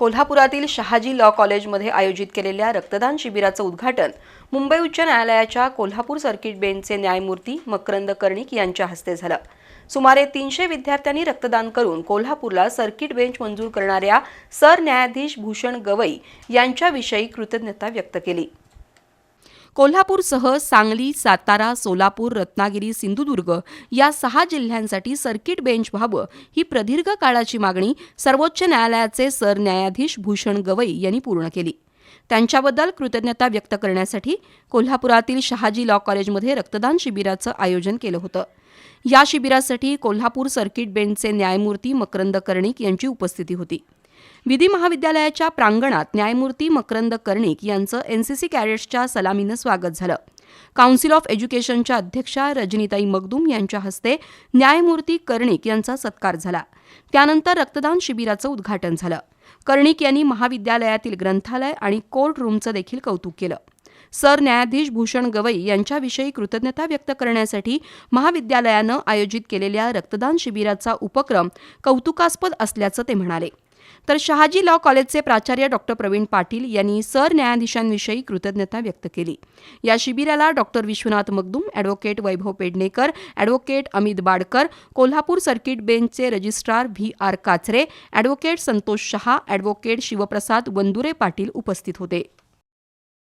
कोल्हापुरातील शहाजी लॉ कॉलेजमध्ये आयोजित केलेल्या रक्तदान शिबिराचं उद्घाटन मुंबई उच्च न्यायालयाच्या कोल्हापूर सर्किट बेंचचे न्यायमूर्ती मकरंद कर्णिक यांच्या हस्ते झालं. सुमारे तीनशे विद्यार्थ्यांनी रक्तदान करून कोल्हापूरला सर्किट बेंच मंजूर करणाऱ्या सरन्यायाधीश भूषण गवई यांच्याविषयी कृतज्ञता व्यक्त केली. कोल्हापूरसह सांगली सातारा सोलापूर रत्नागिरी सिंधुदुर्ग या सहा जिल्ह्यांसाठी सर्किट बेंच व्हावं ही प्रदीर्घ काळाची मागणी सर्वोच्च न्यायालयाचे सरन्यायाधीश भूषण गवई यांनी पूर्ण केली. त्यांच्याबद्दल कृतज्ञता व्यक्त करण्यासाठी कोल्हापुरातील शहाजी लॉ कॉलेजमध्ये रक्तदान शिबिराचं आयोजन केलं होतं. या शिबिरासाठी कोल्हापूर सर्किट बेंचचे न्यायमूर्ती मकरंद कर्णिक यांची उपस्थिती होती. विधी महाविद्यालयाच्या प्रांगणात न्यायमूर्ती मकरंद कर्णिक यांचं एनसीसी कॅडेट्सच्या सलामीनं स्वागत झालं. काउन्सिल ऑफ एज्युकेशनच्या अध्यक्षा रजनीताई मगदूम यांच्या हस्ते न्यायमूर्ती कर्णिक यांचा सत्कार झाला. त्यानंतर रक्तदान शिबिराचं उद्घाटन झालं. कर्णिक यांनी महाविद्यालयातील ग्रंथालय आणि कोर्ट रूमचं देखील कौतुक केलं. सरन्यायाधीश भूषण गवई यांच्याविषयी कृतज्ञता व्यक्त करण्यासाठी महाविद्यालयानं आयोजित केलेल्या रक्तदान शिबिराचा उपक्रम कौतुकास्पद असल्याचं ते म्हणाले. तर शहाजी लॉ कॉलेजचे प्राचार्य डॉक्टर प्रवीण पाटील यांनी सरन्यायाधीशांविषयी कृतज्ञता व्यक्त केली. या शिबिराला doctor Vishwanath Magdum advocate Vaibhav Pednekar advocate Amit Badkar Kolhapur circuit बेंचचे registrar V R Kachare advocate Santosh Shah advocate Shivprasad Vandure Patil उपस्थित होते.